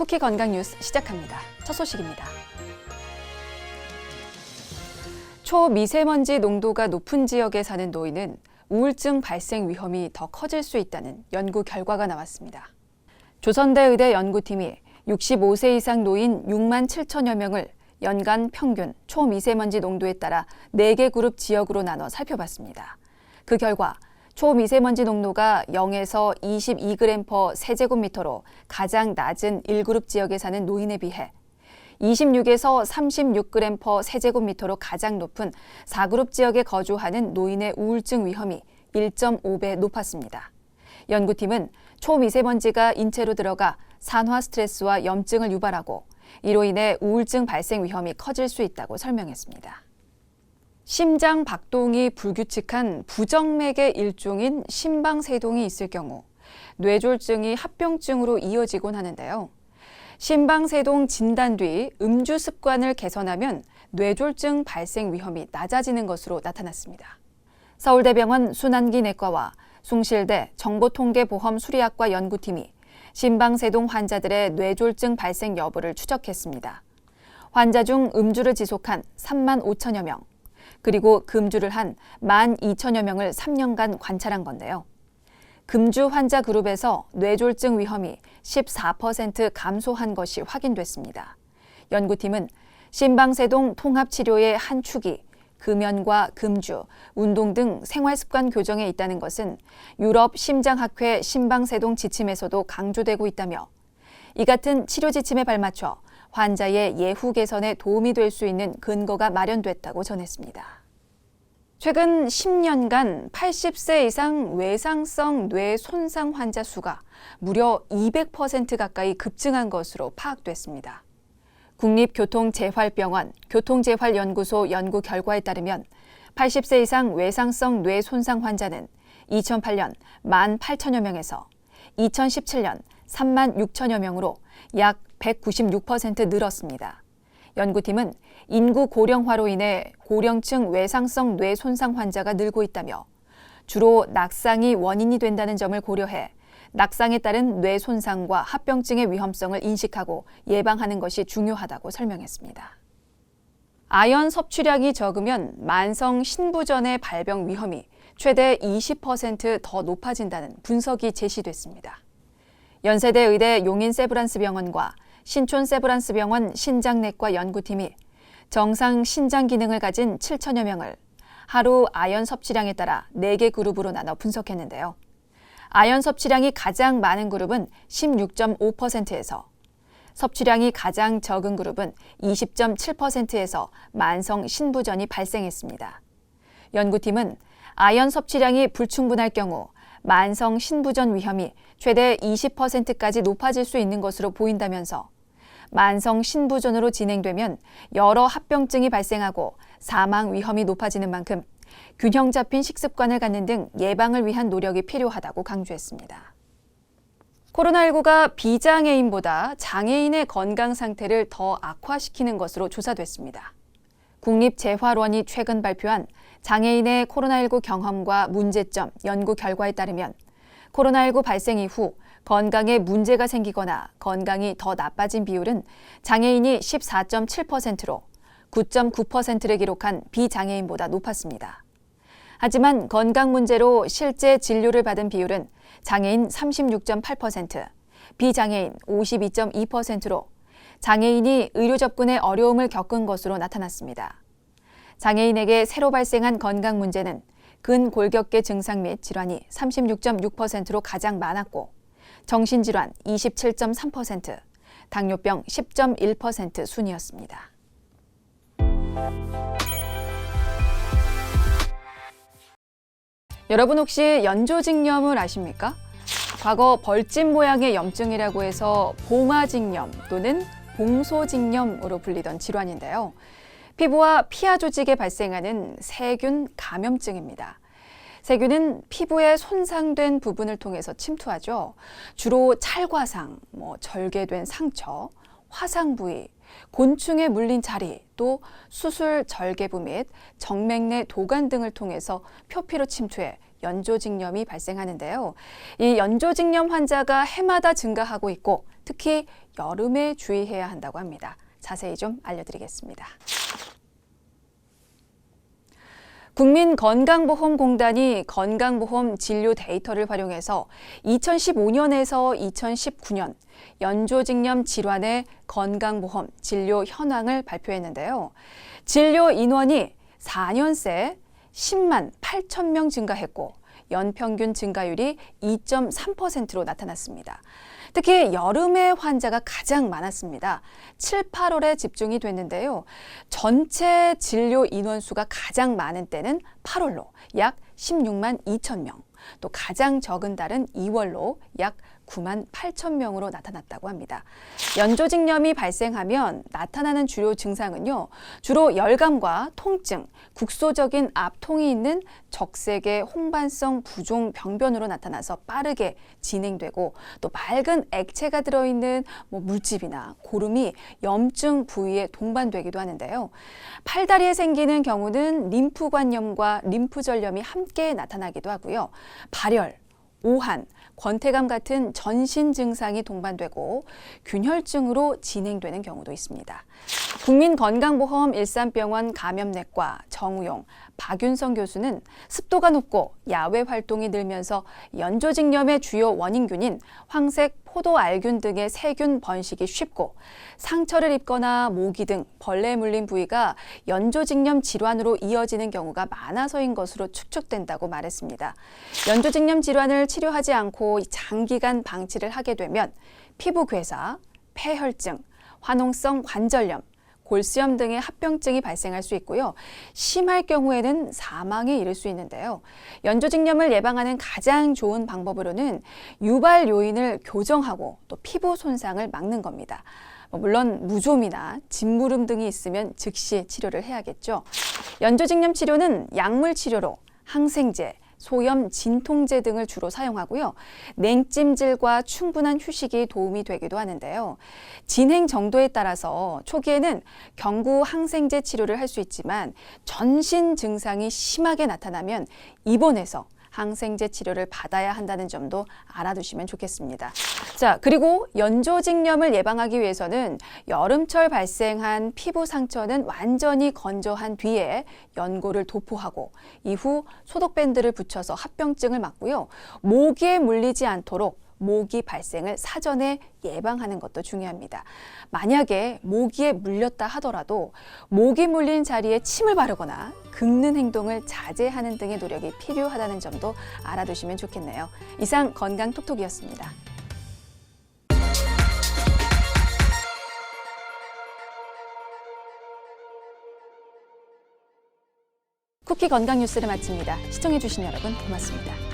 쿠키 건강 뉴스 시작합니다. 첫 소식입니다. 초미세먼지 농도가 높은 지역에 사는 노인은 우울증 발생 위험이 더 커질 수 있다는 연구 결과가 나왔습니다. 조선대 의대 연구팀이 65세 이상 노인 6만 7천여 명을 연간 평균 초미세먼지 농도에 따라 4개 그룹 지역으로 나눠 살펴봤습니다. 그 결과 초미세먼지 농도가 0에서 22g 세제곱미터로 가장 낮은 1그룹 지역에 사는 노인에 비해 26에서 36g 세제곱미터로 가장 높은 4그룹 지역에 거주하는 노인의 우울증 위험이 1.5배 높았습니다. 연구팀은 초미세먼지가 인체로 들어가 산화 스트레스와 염증을 유발하고 이로 인해 우울증 발생 위험이 커질 수 있다고 설명했습니다. 심장 박동이 불규칙한 부정맥의 일종인 심방세동이 있을 경우 뇌졸중이 합병증으로 이어지곤 하는데요. 심방세동 진단 뒤 음주 습관을 개선하면 뇌졸중 발생 위험이 낮아지는 것으로 나타났습니다. 서울대병원 순환기 내과와 숭실대 정보통계보험 수리학과 연구팀이 심방세동 환자들의 뇌졸중 발생 여부를 추적했습니다. 환자 중 음주를 지속한 3만 5천여 명, 그리고 금주를 한 1만 2천여 명을 3년간 관찰한 건데요. 금주 환자 그룹에서 뇌졸중 위험이 14% 감소한 것이 확인됐습니다. 연구팀은 심방세동 통합치료의 한 축이 금연과 금주, 운동 등 생활습관 교정에 있다는 것은 유럽 심장학회 심방세동 지침에서도 강조되고 있다며 이 같은 치료 지침에 발맞춰 환자의 예후 개선에 도움이 될 수 있는 근거가 마련됐다고 전했습니다. 최근 10년간 80세 이상 외상성 뇌 손상 환자 수가 무려 200% 가까이 급증한 것으로 파악됐습니다. 국립교통재활병원 교통재활연구소 연구 결과에 따르면 80세 이상 외상성 뇌 손상 환자는 2008년 1만 8천여 명에서 2017년 3만 6천여 명으로 약 196% 늘었습니다. 연구팀은 인구 고령화로 인해 고령층 외상성 뇌 손상 환자가 늘고 있다며 주로 낙상이 원인이 된다는 점을 고려해 낙상에 따른 뇌 손상과 합병증의 위험성을 인식하고 예방하는 것이 중요하다고 설명했습니다. 아연 섭취량이 적으면 만성 신부전의 발병 위험이 최대 20%더 높아진다는 분석이 제시됐습니다. 연세대 의대 용인 세브란스 병원과 신촌 세브란스 병원 신장내과 연구팀이 정상 신장 기능을 가진 7천여 명을 하루 아연 섭취량에 따라 4개 그룹으로 나눠 분석했는데요. 아연 섭취량이 가장 많은 그룹은 16.5%에서 섭취량이 가장 적은 그룹은 20.7%에서 만성 신부전이 발생했습니다. 연구팀은 아연 섭취량이 불충분할 경우 만성 신부전 위험이 최대 20%까지 높아질 수 있는 것으로 보인다면서 만성 신부전으로 진행되면 여러 합병증이 발생하고 사망 위험이 높아지는 만큼 균형 잡힌 식습관을 갖는 등 예방을 위한 노력이 필요하다고 강조했습니다. 코로나19가 비장애인보다 장애인의 건강 상태를 더 악화시키는 것으로 조사됐습니다. 국립재활원이 최근 발표한 장애인의 코로나19 경험과 문제점 연구 결과에 따르면 코로나19 발생 이후 건강에 문제가 생기거나 건강이 더 나빠진 비율은 장애인이 14.7%로 9.9%를 기록한 비장애인보다 높았습니다. 하지만 건강 문제로 실제 진료를 받은 비율은 장애인 36.8%, 비장애인 52.2%로 장애인이 의료 접근에 어려움을 겪은 것으로 나타났습니다. 장애인에게 새로 발생한 건강 문제는 근골격계 증상 및 질환이 36.6%로 가장 많았고 정신질환 27.3%, 당뇨병 10.1% 순이었습니다. 여러분 혹시 연조직염을 아십니까? 과거 벌집 모양의 염증이라고 해서 봉화직염 또는 봉소직염으로 불리던 질환인데요. 피부와 피하 조직에 발생하는 세균 감염증입니다. 세균은 피부에 손상된 부분을 통해서 침투하죠. 주로 찰과상, 뭐 절개된 상처, 화상 부위, 곤충에 물린 자리, 또 수술 절개부 및 정맥 내 도관 등을 통해서 표피로 침투해 연조직염이 발생하는데요. 이 연조직염 환자가 해마다 증가하고 있고 특히 여름에 주의해야 한다고 합니다. 자세히 좀 알려드리겠습니다. 국민건강보험공단이 건강보험 진료 데이터를 활용해서 2015년에서 2019년 연조직염 질환의 건강보험 진료 현황을 발표했는데요. 진료 인원이 4년 새 10만 8천 명 증가했고 연평균 증가율이 2.3%로 나타났습니다. 특히 여름에 환자가 가장 많았습니다. 7, 8월에 집중이 됐는데요. 전체 진료 인원수가 가장 많은 때는 8월로 약 16만 2천 명, 또 가장 적은 달은 2월로 약 9만 8천 명으로 나타났다고 합니다. 연조직염이 발생하면 나타나는 주요 증상은요. 주로 열감과 통증, 국소적인 압통이 있는 적색의 홍반성 부종 병변으로 나타나서 빠르게 진행되고 또 맑은 액체가 들어있는 뭐 물집이나 고름이 염증 부위에 동반되기도 하는데요. 팔다리에 생기는 경우는 림프관염과 림프절염이 함께 나타나기도 하고요. 발열, 오한, 권태감 같은 전신 증상이 동반되고 균혈증으로 진행되는 경우도 있습니다. 국민건강보험 일산병원 감염내과 정우용, 박윤성 교수는 습도가 높고 야외 활동이 늘면서 연조직염의 주요 원인균인 황색 포도알균 등의 세균 번식이 쉽고 상처를 입거나 모기 등 벌레에 물린 부위가 연조직염 질환으로 이어지는 경우가 많아서인 것으로 추측된다고 말했습니다. 연조직염 질환을 치료하지 않고 장기간 방치를 하게 되면 피부 괴사, 폐혈증, 화농성 관절염, 골수염 등의 합병증이 발생할 수 있고요. 심할 경우에는 사망에 이를 수 있는데요. 연조직염을 예방하는 가장 좋은 방법으로는 유발 요인을 교정하고 또 피부 손상을 막는 겁니다. 뭐 물론 무좀이나 진무름 등이 있으면 즉시 치료를 해야겠죠. 연조직염 치료는 약물 치료로 항생제, 소염 진통제 등을 주로 사용하고요. 냉찜질과 충분한 휴식이 도움이 되기도 하는데요. 진행 정도에 따라서 초기에는 경구 항생제 치료를 할 수 있지만 전신 증상이 심하게 나타나면 입원해서 항생제 치료를 받아야 한다는 점도 알아두시면 좋겠습니다. 자, 그리고 연조직염을 예방하기 위해서는 여름철 발생한 피부 상처는 완전히 건조한 뒤에 연고를 도포하고 이후 소독 밴드를 붙여서 합병증을 막고요. 모기에 물리지 않도록 모기 발생을 사전에 예방하는 것도 중요합니다. 만약에 모기에 물렸다 하더라도 모기 물린 자리에 침을 바르거나 긁는 행동을 자제하는 등의 노력이 필요하다는 점도 알아두시면 좋겠네요. 이상 건강 톡톡이었습니다. 쿠키 건강 뉴스를 마칩니다. 시청해주신 여러분 고맙습니다.